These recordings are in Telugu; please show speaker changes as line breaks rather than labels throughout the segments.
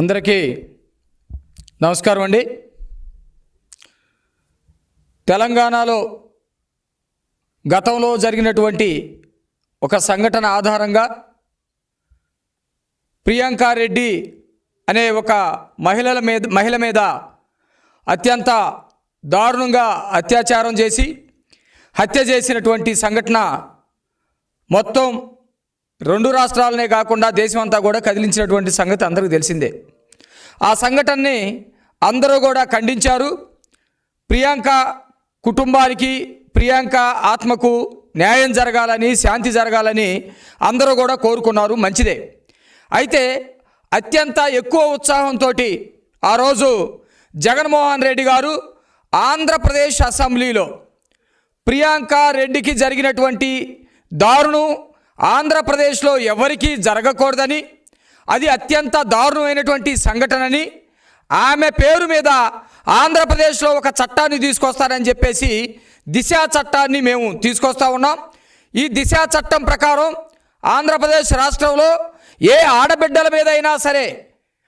అందరికీ నమస్కారం అండి. తెలంగాణలో గతంలో జరిగినటువంటి ఒక సంఘటన ఆధారంగా ప్రియాంకారెడ్డి అనే ఒక మహిళల మీద మహిళ మీద అత్యంత దారుణంగా అత్యాచారం చేసి హత్య చేసినటువంటి సంఘటన మొత్తం రెండు రాష్ట్రాలనే కాకుండా దేశం అంతా కూడా కదిలించినటువంటి సంగతి అందరికీ తెలిసిందే. ఆ సంఘటనని అందరూ కూడా ఖండించారు. ప్రియాంక కుటుంబానికి ప్రియాంక ఆత్మకు న్యాయం జరగాలని శాంతి జరగాలని అందరూ కూడా కోరుకున్నారు. మంచిదే. అయితే అత్యంత ఎక్కువ ఉత్సాహంతో ఆ రోజు జగన్మోహన్ రెడ్డి గారు ఆంధ్రప్రదేశ్ అసెంబ్లీలో ప్రియాంక రెడ్డికి జరిగినటువంటి దారుణం ఆంధ్రప్రదేశ్లో ఎవరికీ జరగకూడదని అది అత్యంత దారుణమైనటువంటి సంఘటనని ఆమె పేరు మీద ఆంధ్రప్రదేశ్లో ఒక చట్టాన్ని తీసుకొస్తారని చెప్పేసి దిశ చట్టాన్ని మేము తీసుకొస్తా ఉన్నాం. ఈ దిశ చట్టం ప్రకారం ఆంధ్రప్రదేశ్ రాష్ట్రంలో ఏ ఆడబిడ్డల మీద అయినా సరే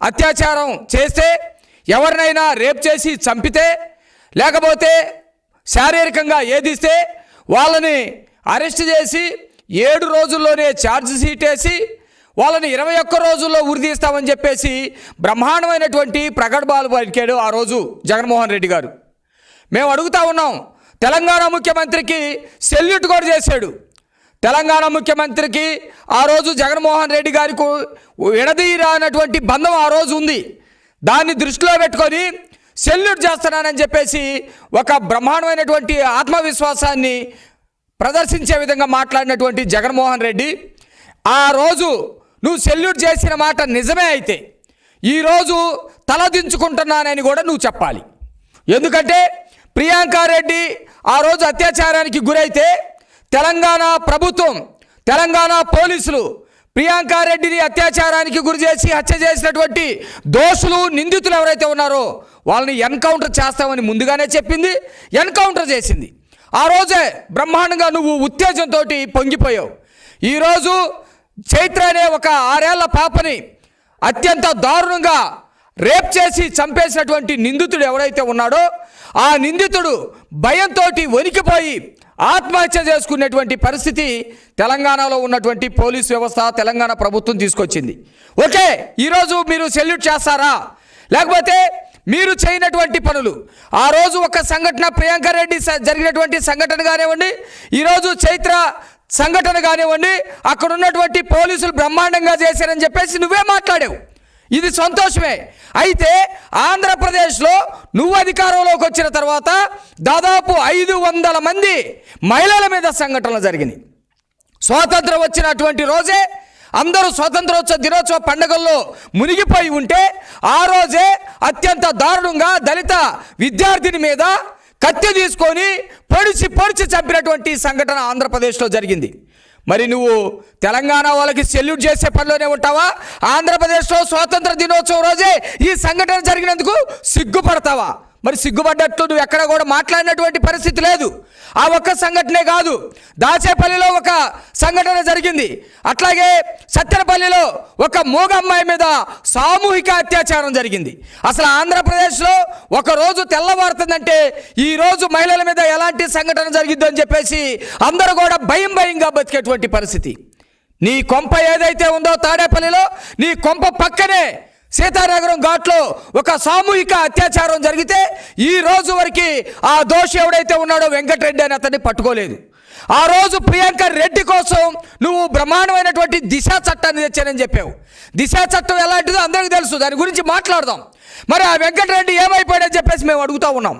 అత్యాచారం చేస్తే ఎవరినైనా రేప్ చేసి చంపితే లేకపోతే శారీరకంగా ఏదిస్తే వాళ్ళని అరెస్ట్ చేసి ఏడు రోజుల్లోనే ఛార్జ్ షీట్ వేసి వాళ్ళని ఇరవై ఒక్క రోజుల్లో ఉరిదీస్తామని చెప్పేసి బ్రహ్మాండమైనటువంటి ప్రగడ్బాలు పలికాడు ఆ రోజు జగన్మోహన్ రెడ్డి గారు. మేము అడుగుతా ఉన్నాం తెలంగాణ ముఖ్యమంత్రికి సెల్యూట్ కూడా చేశాడు. తెలంగాణ ముఖ్యమంత్రికి ఆ రోజు జగన్మోహన్ రెడ్డి గారికి విడదీరానటువంటి బంధం ఆ రోజు ఉంది. దాన్ని దృష్టిలో పెట్టుకొని సెల్యూట్ చేస్తున్నానని చెప్పేసి ఒక బ్రహ్మాండమైనటువంటి ఆత్మవిశ్వాసాన్ని ప్రదర్శించే విధంగా మాట్లాడినటువంటి జగన్మోహన్ రెడ్డి ఆ రోజు నువ్వు సెల్యూట్ చేసిన మాట నిజమే అయితే ఈరోజు తలదించుకుంటున్నానని కూడా నువ్వు చెప్పాలి. ఎందుకంటే ప్రియాంక రెడ్డి ఆ రోజు అత్యాచారానికి గురైతే తెలంగాణ ప్రభుత్వం తెలంగాణ పోలీసులు ప్రియాంక రెడ్డిని అత్యాచారానికి గురి చేసి హత్య చేసినటువంటి దోషులు నిందితులు ఎవరైతే ఉన్నారో వాళ్ళని ఎన్కౌంటర్ చేస్తామని ముందుగానే చెప్పింది ఎన్కౌంటర్ చేసింది. ఆ రోజే బ్రహ్మాండంగా నువ్వు ఉత్తేజంతో పొంగిపోయావు. ఈరోజు చైత్ర అనే ఒక ఆరేళ్ళ పాపని అత్యంత దారుణంగా రేప్ చేసి చంపేసినటువంటి నిందితుడు ఎవరైతే ఉన్నాడో ఆ నిందితుడు భయంతో వణికిపోయి ఆత్మహత్య చేసుకునేటువంటి పరిస్థితి తెలంగాణలో ఉన్నటువంటి పోలీస్ వ్యవస్థ తెలంగాణ ప్రభుత్వం తీసుకొచ్చింది. ఓకే ఈరోజు మీరు సెల్యూట్ చేస్తారా? లేకపోతే మీరు చేయనటువంటి పనులు. ఆ రోజు ఒక సంఘటన ప్రియాంక రెడ్డి జరిగినటువంటి సంఘటన కానివ్వండి ఈరోజు చైత్ర సంఘటన కానివ్వండి అక్కడ ఉన్నటువంటి పోలీసులు బ్రహ్మాండంగా చేశారని చెప్పేసి నువ్వే మాట్లాడావు. ఇది సంతోషమే. అయితే ఆంధ్రప్రదేశ్లో నువ్వు అధికారంలోకి వచ్చిన తర్వాత దాదాపు ఐదు వందల మంది మహిళల మీద సంఘటనలు జరిగినాయి. స్వాతంత్రం వచ్చినటువంటి రోజే అందరూ స్వాతంత్రోత్సవ దినోత్సవ పండుగల్లో మునిగిపోయి ఉంటే ఆ రోజే అత్యంత దారుణంగా దళిత విద్యార్థిని మీద కత్తి తీసుకొని పొడిచి పొడిచి చంపినటువంటి సంఘటన ఆంధ్రప్రదేశ్లో జరిగింది. మరి నువ్వు తెలంగాణ వాళ్ళకి సెల్యూట్ చేసే పనిలోనే ఉంటావా? ఆంధ్రప్రదేశ్లో స్వాతంత్ర దినోత్సవం రోజే ఈ సంఘటన జరిగినందుకు సిగ్గుపడతావా? మరి సిగ్గుపడ్డట్లు నువ్వు ఎక్కడ కూడా మాట్లాడినటువంటి పరిస్థితి లేదు. ఆ ఒక్క సంఘటనే కాదు. దాచేపల్లిలో ఒక సంఘటన జరిగింది. అట్లాగే సత్తెనపల్లిలో ఒక మూగ అమ్మాయి మీద సామూహిక అత్యాచారం జరిగింది. అసలు ఆంధ్రప్రదేశ్లో ఒకరోజు తెల్లవారుతుందంటే ఈరోజు మహిళల మీద ఎలాంటి సంఘటన జరిగిద్దు అని చెప్పేసి అందరూ కూడా భయం భయంగా బతికేటువంటి పరిస్థితి. నీ కొంప ఏదైతే ఉందో తాడేపల్లిలో నీ కొంప పక్కనే సీతానగరం ఘాట్లో ఒక సామూహిక అత్యాచారం జరిగితే ఈ రోజు వరకు ఆ దోషి ఎవడైతే ఉన్నాడో వెంకటరెడ్డి అని అతన్ని పట్టుకోలేదు. ఆ రోజు ప్రియాంక రెడ్డి కోసం నువ్వు బ్రహ్మాండమైనటువంటి దిశా చట్టాన్ని తెచ్చానని చెప్పావు. దిశా చట్టం ఎలాంటిదో అందరికీ తెలుసు. దాని గురించి మాట్లాడదాం. మరి ఆ వెంకటరెడ్డి ఏమైపోయాడని చెప్పేసి మేము అడుగుతా ఉన్నాం.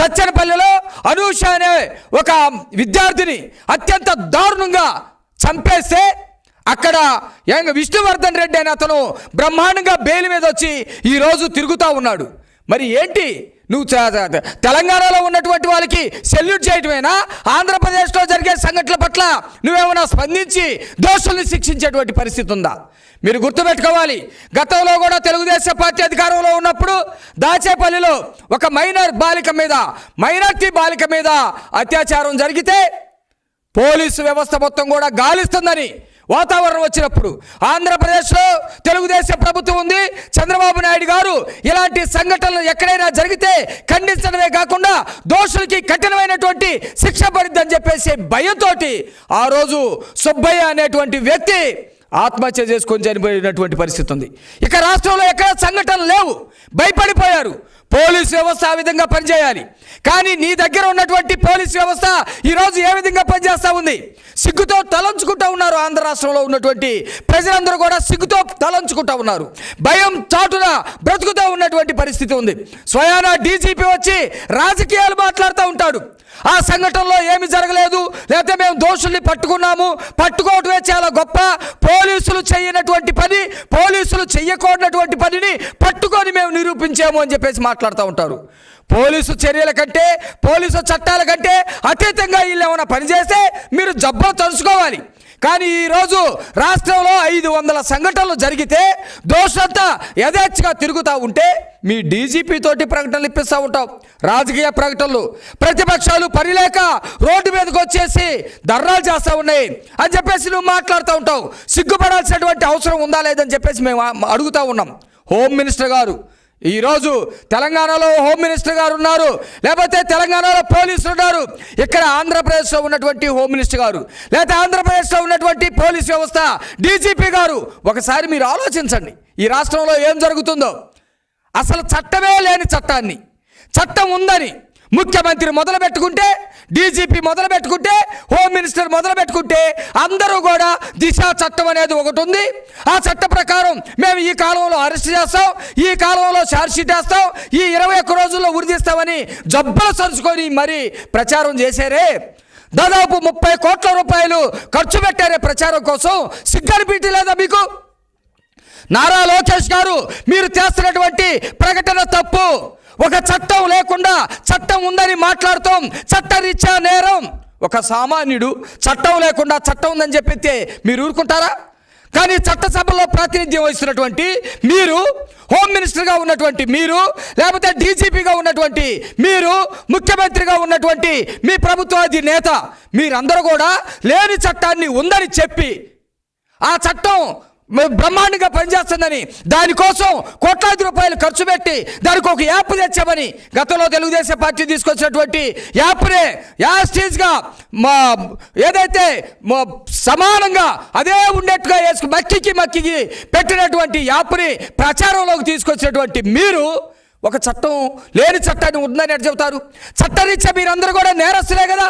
సత్యనపల్లిలో అనూష అనే ఒక విద్యార్థిని అత్యంత దారుణంగా చంపేస్తే అక్కడ యంగ్ విష్ణువర్ధన్ రెడ్డి అనే అతను బ్రహ్మాండంగా బెయిల్ మీద వచ్చి ఈరోజు తిరుగుతూ ఉన్నాడు. మరి ఏంటి? నువ్వు తెలంగాణలో ఉన్నటువంటి వాళ్ళకి సెల్యూట్ చేయటమేనా? ఆంధ్రప్రదేశ్లో జరిగే సంఘటనల పట్ల నువ్వేమైనా స్పందించి దోషుల్ని శిక్షించేటువంటి పరిస్థితి ఉందా? మీరు గుర్తుపెట్టుకోవాలి. గతంలో కూడా తెలుగుదేశం పార్టీ అధికారంలో ఉన్నప్పుడు దాచేపల్లిలో ఒక మైనర్ బాలిక మీద మైనార్టీ బాలిక మీద అత్యాచారం జరిగితే పోలీసు వ్యవస్థ మొత్తం కూడా గాలిస్తుందని వాతావరణం వచ్చినప్పుడు ఆంధ్రప్రదేశ్లో తెలుగుదేశం ప్రభుత్వం ఉంది. చంద్రబాబు నాయుడు గారు ఇలాంటి సంఘటనలు ఎక్కడైనా జరిగితే ఖండించడమే కాకుండా దోషులకి కఠినమైనటువంటి శిక్ష పడిద్దని చెప్పేసి భయంతోటి ఆ రోజు సుబ్బయ్య అనేటువంటి వ్యక్తి ఆత్మహత్య చేసుకొని చనిపోయినటువంటి పరిస్థితి ఉంది. ఇక రాష్ట్రంలో ఎక్కడ సంఘటనలు లేవు. భయపడిపోయారు. పోలీస్ వ్యవస్థ ఆ విధంగా పనిచేయాలి. కానీ నీ దగ్గర ఉన్నటువంటి పోలీస్ వ్యవస్థ ఈరోజు ఏ విధంగా పనిచేస్తూ ఉంది? సిగ్గుతో తలంచుకుంటూ ఉన్నారు ఆంధ్ర రాష్ట్రంలో ఉన్నటువంటి ప్రజలందరూ కూడా సిగ్గుతో తలంచుకుంటూ ఉన్నారు. భయం చాటున బ్రతుకుతూ ఉన్నటువంటి పరిస్థితి ఉంది. స్వయాన డీజీపీ వచ్చి రాజకీయాలు మాట్లాడుతూ ఉంటాడు. ఆ సంఘటనలో ఏమి జరగలేదు. లేకపోతే మేము దోషుల్ని పట్టుకున్నాము. పట్టుకోవటమే చాలా గొప్ప. పోలీసులు చేయనటువంటి పని పోలీసులు చెయ్యకూడనటువంటి పనిని పట్టుకొని మేము నిరూపించాము అని చెప్పేసి మాట్లాడుతూ ఉంటారు. పోలీసు చర్యల కంటే పోలీసు చట్టాల కంటే అతీతంగా వీళ్ళు ఏమైనా పనిచేస్తే మీరు జబ్బలు తలుచుకోవాలి కానీ ఈరోజు రాష్ట్రంలో ఐదు వందల సంఘటనలు జరిగితే దోషంతా యథేచ్ఛగా తిరుగుతూ ఉంటే మీ డీజీపీ తోటి ప్రకటనలు ఇప్పిస్తూ ఉంటాం. రాజకీయ ప్రకటనలు. ప్రతిపక్షాలు పనిలేక రోడ్డు మీదకి వచ్చేసి ధర్నాలు చేస్తూ ఉన్నాయి. అని చెప్పేసి నువ్వు మాట్లాడుతూ ఉంటావు. సిగ్గుపడాల్సినటువంటి అవసరం ఉందా లేదని చెప్పేసి మేము అడుగుతూ ఉన్నాం. హోమ్ మినిస్టర్ గారు ఈరోజు తెలంగాణలో హోమ్ మినిస్టర్ గారు ఉన్నారు లేకపోతే తెలంగాణలో పోలీసులు ఉన్నారు. ఇక్కడ ఆంధ్రప్రదేశ్లో ఉన్నటువంటి హోమ్ మినిస్టర్ గారు లేకపోతే ఆంధ్రప్రదేశ్లో ఉన్నటువంటి పోలీస్ వ్యవస్థ డీజీపీ గారు. ఒకసారి మీరు ఆలోచించండి ఈ రాష్ట్రంలో ఏం జరుగుతుందో. అసలు చట్టమే లేని చట్టాన్ని చట్టం ఉందని ముఖ్యమంత్రి మొదలు పెట్టుకుంటే డీజీపీ మొదలు పెట్టుకుంటే హోమ్ మినిస్టర్ మొదలు పెట్టుకుంటే అందరూ కూడా దిశ చట్టం అనేది ఒకటి ఉంది. ఆ చట్ట ప్రకారం మేము ఈ కాలంలో అరెస్ట్ చేస్తాం ఈ కాలంలో ఛార్జ్షీట్ వేస్తాం ఈ ఇరవై ఒక్క రోజుల్లో ఉరిదిస్తామని జబ్బలు సరుచుకొని మరి ప్రచారం చేశారే. దాదాపు ముప్పై కోట్ల రూపాయలు ఖర్చు పెట్టారే ప్రచారం కోసం. సిగ్గనిపీటి లేదా మీకు? నారా లోకేష్ గారు మీరు చేస్తున్నటువంటి ప్రకటన తప్పు. ఒక చట్టం లేకుండా చట్టం ఉందని మాట్లాడుతాం. చట్టరీత్యా నేరం. ఒక సామాన్యుడు చట్టం లేకుండా చట్టం ఉందని చెప్పితే మీరు ఊరుకుంటారా? కానీ చట్టసభలో ప్రాతినిధ్యం వహిస్తున్నటువంటి మీరు హోమ్ మినిస్టర్గా ఉన్నటువంటి మీరు లేకపోతే డీజీపీగా ఉన్నటువంటి మీరు ముఖ్యమంత్రిగా ఉన్నటువంటి మీ ప్రభుత్వ నేత మీరందరూ కూడా లేని చట్టాన్ని ఉందని చెప్పి ఆ చట్టం బ్రహ్మాండంగా పనిచేస్తుందని. దానికోసం కోట్లాది రూపాయలు ఖర్చు పెట్టి దానికి ఒక యాప్ తెచ్చామని గతంలో తెలుగుదేశం పార్టీ తీసుకొచ్చినటువంటి యాప్నే యాస్టీజ్గా మా ఏదైతే మా సమానంగా అదే ఉండేట్టుగా వేసుకు మక్కికి మక్కికి పెట్టినటువంటి యాప్ని ప్రచారంలోకి తీసుకొచ్చినటువంటి మీరు ఒక చట్టం లేని చట్టాన్ని ఉందని చెబుతారు? చట్టరీత్యా మీరందరూ కూడా నేరస్తులే కదా?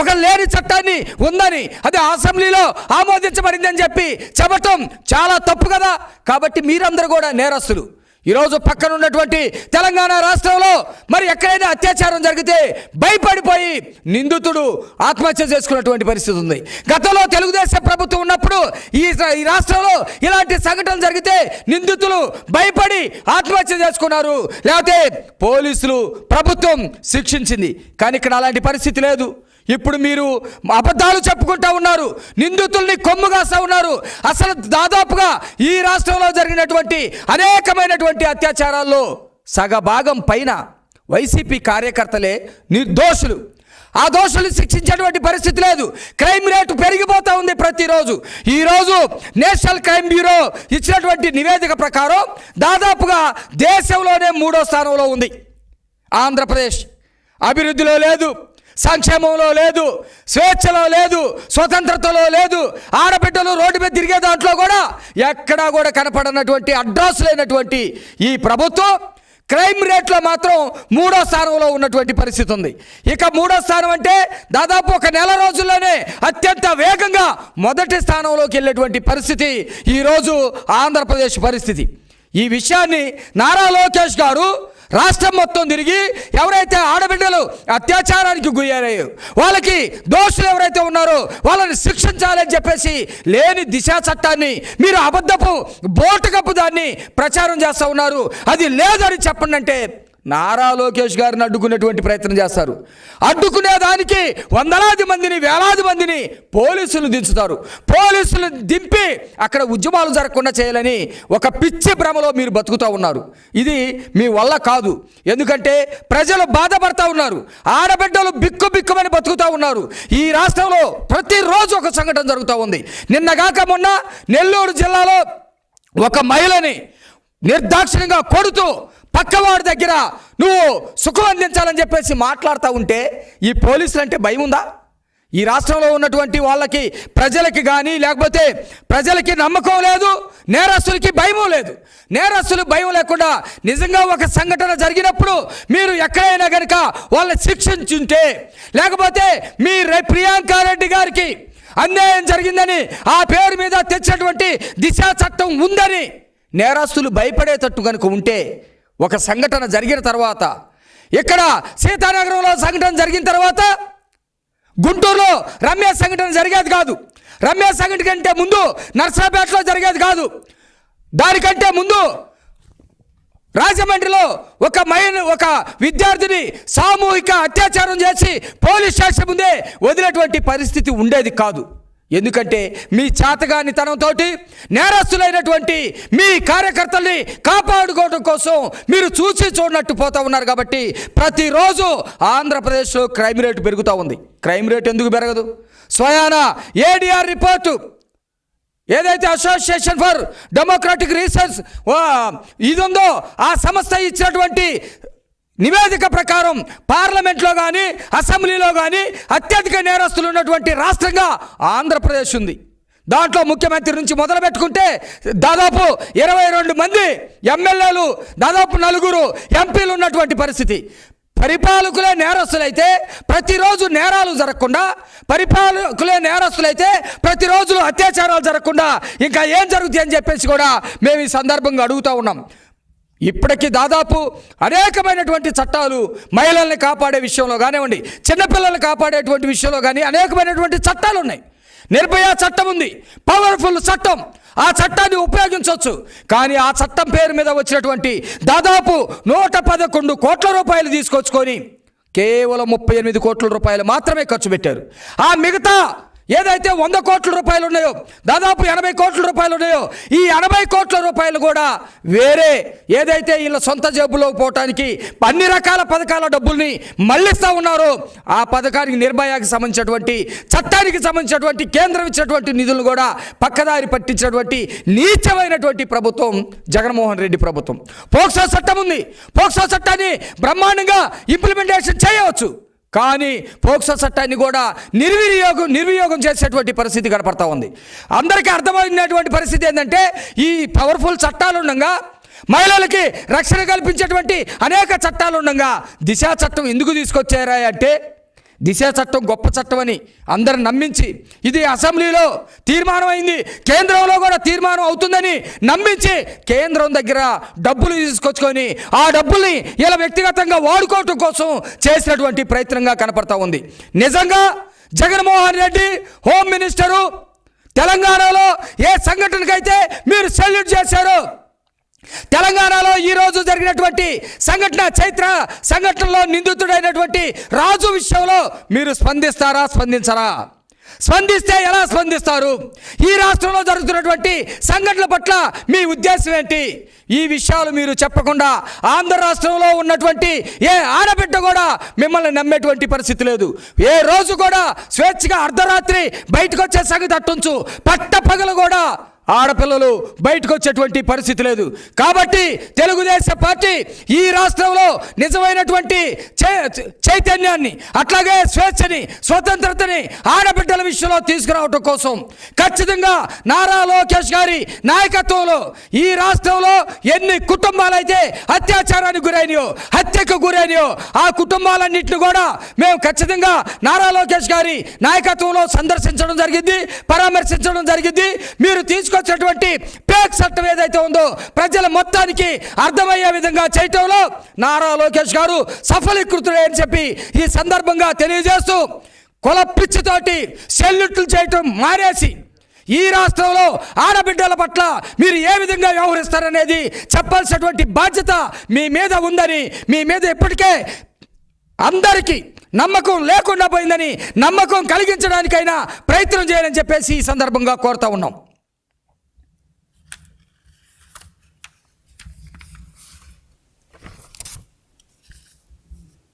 ఒక లేని చట్టాన్ని ఉందని అది అసెంబ్లీలో ఆమోదించబడిందని చెప్పి చెప్పటం చాలా తప్పు కదా. కాబట్టి మీరందరూ కూడా నేరస్తులు. ఈరోజు పక్కనున్నటువంటి తెలంగాణ రాష్ట్రంలో మరి ఎక్కడైనా అత్యాచారం జరిగితే భయపడిపోయి నిందితుడు ఆత్మహత్య చేసుకున్నటువంటి పరిస్థితి ఉంది. గతంలో తెలుగుదేశం ప్రభుత్వం ఉన్నప్పుడు ఈ ఈ రాష్ట్రంలో ఇలాంటి సంఘటనలు జరిగితే నిందితులు భయపడి ఆత్మహత్య చేసుకున్నారు. లేకపోతే పోలీసులు ప్రభుత్వం శిక్షించింది. కానీ ఇక్కడ అలాంటి పరిస్థితి లేదు. ఇప్పుడు మీరు అబద్ధాలు చెప్పుకుంటా ఉన్నారు. నిందితుల్ని కొమ్ముగాస్తా ఉన్నారు. అసలు దాదాపుగా ఈ రాష్ట్రంలో జరిగినటువంటి అనేకమైనటువంటి అత్యాచారాల్లో సగభాగం పైన వైసీపీ కార్యకర్తలే నిర్దోషులు. ఆ దోషులు శిక్షించేటువంటి పరిస్థితి లేదు. క్రైమ్ రేటు పెరిగిపోతూ ఉంది ప్రతిరోజు. ఈరోజు నేషనల్ క్రైమ్ బ్యూరో ఇచ్చినటువంటి నివేదిక ప్రకారం దాదాపుగా దేశంలోనే మూడో స్థానంలో ఉంది. ఆంధ్రప్రదేశ్ అభివృద్ధిలో లేదు. సంక్షేమంలో లేదు స్వేచ్ఛలో లేదు స్వతంత్రతలో లేదు. ఆడబిడ్డలు రోడ్డు మీద తిరిగే దాంట్లో కూడా ఎక్కడా కూడా కనపడనటువంటి అడ్రస్ లేనటువంటి ఈ ప్రభుత్వం క్రైమ్ రేట్లో మాత్రం మూడో స్థానంలో ఉన్నటువంటి పరిస్థితి ఉంది. ఇక మూడో స్థానం అంటే దాదాపు ఒక నెల రోజుల్లోనే అత్యంత వేగంగా మొదటి స్థానంలోకి వెళ్ళేటువంటి పరిస్థితి ఈరోజు ఆంధ్రప్రదేశ్ పరిస్థితి. ఈ విషయాన్ని నారా లోకేష్ గారు రాష్ట్రం మొత్తం తిరిగి ఎవరైతే ఆడబిడ్డలు అత్యాచారానికి గురయ్యారో వాళ్ళకి దోషులు ఎవరైతే ఉన్నారో వాళ్ళని శిక్షించాలని చెప్పేసి లేని దిశా చట్టాన్ని మీరు అబద్ధపు బోటు కప్పు దాన్ని ప్రచారం చేస్తూ ఉన్నారు. అది లేదని చెప్పండి అంటే నారా లోకేష్ గారిని అడ్డుకునేటువంటి ప్రయత్నం చేస్తారు. అడ్డుకునే దానికి వందలాది మందిని వేలాది మందిని పోలీసులు దించుతారు. పోలీసులు దింపి అక్కడ ఉద్యమాలు జరగకుండా చేయాలని ఒక పిచ్చి భ్రమలో మీరు బతుకుతూ ఉన్నారు. ఇది మీ వల్ల కాదు. ఎందుకంటే ప్రజలు బాధపడతా ఉన్నారు. ఆడబిడ్డలు బిక్కు బిక్కుమని బతుకుతూ ఉన్నారు. ఈ రాష్ట్రంలో ప్రతిరోజు ఒక సంఘటన జరుగుతూ ఉంది. నిన్నగాక మొన్న నెల్లూరు జిల్లాలో ఒక మహిళని నిర్దాక్షిణ్యంగా కొడుతూ పక్కవాడి దగ్గర నువ్వు సుఖం అందించాలని చెప్పేసి మాట్లాడుతూ ఉంటే ఈ పోలీసులు అంటే భయం ఉందా? ఈ రాష్ట్రంలో ఉన్నటువంటి వాళ్ళకి ప్రజలకి కానీ లేకపోతే ప్రజలకి నమ్మకం లేదు నేరస్తులకి భయం లేదు. నేరస్తులు భయం లేకుండా నిజంగా ఒక సంఘటన జరిగినప్పుడు మీరు ఎక్కడైనా కనుక వాళ్ళని శిక్షించుంటే లేకపోతే మీ రె- ప్రియాంక రెడ్డి గారికి అన్యాయం జరిగిందని ఆ పేరు మీద తెచ్చినటువంటి దిశా చట్టం ఉందని నేరస్తులు భయపడేటట్టు కనుక ఉంటే ఒక సంఘటన జరిగిన తర్వాత ఇక్కడ సీతానగరంలో సంఘటన జరిగిన తర్వాత గుంటూరులో రమ్య సంఘటన జరిగేది కాదు. రమ్య సంఘటన కంటే ముందు నర్సరాపేటలో జరిగేది కాదు. దానికంటే ముందు రాజమండ్రిలో ఒక మైన ఒక విద్యార్థిని సామూహిక అత్యాచారం చేసి పోలీస్ స్టేషన్ ముందే వదిలేటువంటి పరిస్థితి ఉండేది కాదు. ఎందుకంటే మీ చాతగాని తనంతో నేరస్తులైనటువంటి మీ కార్యకర్తల్ని కాపాడుకోవడం కోసం మీరు చూసి చూడనట్టు పోతా ఉన్నారు కాబట్టి ప్రతిరోజు ఆంధ్రప్రదేశ్లో క్రైమ్ రేటు పెరుగుతూ ఉంది. క్రైమ్ రేట్ ఎందుకు పెరగదు? స్వయాన ఏడిఆర్ రిపోర్టు. ఏదైతే అసోసియేషన్ ఫర్ డెమోక్రాటిక్ రీసెర్చ్ ఇది ఉందో ఆ సంస్థ ఇచ్చినటువంటి నివేదిక ప్రకారం పార్లమెంట్లో కానీ అసెంబ్లీలో కానీ అత్యధిక నేరస్తులు ఉన్నటువంటి రాష్ట్రంగా ఆంధ్రప్రదేశ్ ఉంది. దాంట్లో ముఖ్యమంత్రి నుంచి మొదలు పెట్టుకుంటే దాదాపు ఇరవై రెండు మంది ఎమ్మెల్యేలు దాదాపు నలుగురు ఎంపీలు ఉన్నటువంటి పరిస్థితి. పరిపాలకులే నేరస్తులైతే ప్రతిరోజు నేరాలు జరగకుండా పరిపాలకులే నేరస్తులైతే ప్రతిరోజు అత్యాచారాలు జరగకుండా ఇంకా ఏం జరుగుతాయి అని చెప్పేసి కూడా మేము ఈ సందర్భంగా అడుగుతూ ఉన్నాం. ఇప్పటికీ దాదాపు అనేకమైనటువంటి చట్టాలు మహిళల్ని కాపాడే విషయంలో కానివ్వండి చిన్నపిల్లల్ని కాపాడేటువంటి విషయంలో కానీ అనేకమైనటువంటి చట్టాలు ఉన్నాయి. నిర్భయ చట్టం ఉంది పవర్ఫుల్ చట్టం. ఆ చట్టాన్ని ఉపయోగించవచ్చు. కానీ ఆ చట్టం పేరు మీద వచ్చినటువంటి దాదాపు నూట పదకొండు కోట్ల రూపాయలు తీసుకొచ్చుకొని కేవలం ముప్పై ఎనిమిది కోట్ల రూపాయలు మాత్రమే ఖర్చు పెట్టారు. ఆ మిగతా ఏదైతే వంద కోట్ల రూపాయలు ఉన్నాయో దాదాపు ఎనభై కోట్ల రూపాయలు ఉన్నాయో ఈ ఎనభై కోట్ల రూపాయలు కూడా వేరే ఏదైతే వీళ్ళ సొంత జేబులోకి పోవటానికి అన్ని రకాల పథకాల డబ్బుల్ని మళ్ళిస్తూ ఉన్నారో ఆ పథకానికి నిర్భయాకి సంబంధించినటువంటి చట్టానికి సంబంధించినటువంటి కేంద్రం ఇచ్చినటువంటి నిధులు కూడా పక్కదారి పట్టించినటువంటి నీచమైనటువంటి ప్రభుత్వం జగన్మోహన్ రెడ్డి ప్రభుత్వం. పోక్సో చట్టం ఉంది. పోక్సో చట్టాన్ని బ్రహ్మాండంగా ఇంప్లిమెంటేషన్ చేయవచ్చు. కానీ పోక్సో చట్టాన్ని కూడా నిర్వినియోగం నిర్వినియోగం చేసేటువంటి పరిస్థితి కనపడతా ఉంది. అందరికీ అర్థమైనటువంటి పరిస్థితి ఏంటంటే ఈ పవర్ఫుల్ చట్టాలు ఉండగా మహిళలకి రక్షణ కల్పించేటువంటి అనేక చట్టాలు ఉండగా దిశా చట్టం ఎందుకు తీసుకొచ్చారా అంటే దిశ చట్టం గొప్ప చట్టం అని అందరు నమ్మించి ఇది అసెంబ్లీలో తీర్మానం అయింది కేంద్రంలో కూడా తీర్మానం అవుతుందని నమ్మించి కేంద్రం దగ్గర డబ్బులు తీసుకొచ్చుకొని ఆ డబ్బుల్ని ఇలా వ్యక్తిగతంగా వాడుకోవటం కోసం చేసినటువంటి ప్రయత్నంగా కనపడతా ఉంది. నిజంగా జగన్మోహన్ రెడ్డి హోమ్ మినిస్టరు తెలంగాణలో ఏ సంఘటనకైతే మీరు సెల్యూట్ చేశారో తెలంగాణలో ఈ రోజు జరిగినటువంటి సంఘటన చైత్ర సంఘటనలో నిందితుడైనటువంటి రాజు విషయంలో మీరు స్పందిస్తారా స్పందించరా? స్పందిస్తే ఎలా స్పందిస్తారు? ఈ రాష్ట్రంలో జరుగుతున్నటువంటి సంఘటనల పట్ల మీ ఉద్దేశం ఏంటి? ఈ విషయాలు మీరు చెప్పకుండా ఆంధ్ర రాష్ట్రంలో ఉన్నటువంటి ఏ ఆడబిడ్డ కూడా మిమ్మల్ని నమ్మేటువంటి పరిస్థితి లేదు. ఏ రోజు కూడా స్వేచ్ఛగా అర్ధరాత్రి బయటకు వచ్చే సంగతి అట్టుంచు. పట్ట పగలు కూడా ఆడపిల్లలు బయటకు వచ్చేటువంటి పరిస్థితి లేదు. కాబట్టి తెలుగుదేశం పార్టీ ఈ రాష్ట్రంలో నిజమైనటువంటి చై- చైతన్యాన్ని అట్లాగే స్వేచ్ఛని స్వతంత్రతని ఆడబిడ్డల విషయంలో తీసుకురావటం కోసం ఖచ్చితంగా నారా లోకేష్ గారి నాయకత్వంలో ఈ రాష్ట్రంలో ఎన్ని కుటుంబాలైతే అత్యాచారానికి గురైనయో హత్యకు గురైనయో ఆ కుటుంబాలన్నింటిని కూడా మేము ఖచ్చితంగా నారా లోకేష్ గారి నాయకత్వంలో సందర్శించడం జరిగింది పరామర్శించడం జరిగింది. మీరు తీసుకు తీసుకొచ్చినటువంటి పేక్ చట్టం ఏదైతే ఉందో ప్రజల మొత్తానికి అర్థమయ్యే విధంగా చేయటంలో నారా లోకేష్ గారు సఫలీకృతుడే అని చెప్పి ఈ సందర్భంగా తెలియజేస్తూ కుల పిచ్చితోటి సెల్యూట్లు చేయటం మానేసి ఈ రాష్ట్రంలో ఆడబిడ్డల పట్ల మీరు ఏ విధంగా వ్యవహరిస్తారనేది చెప్పాల్సినటువంటి బాధ్యత మీ మీద ఉందని మీ మీద ఇప్పటికే అందరికీ నమ్మకం లేకుండా పోయిందని నమ్మకం కలిగించడానికైనా ప్రయత్నం చేయాలని చెప్పేసి ఈ సందర్భంగా కోరుతా ఉన్నాం.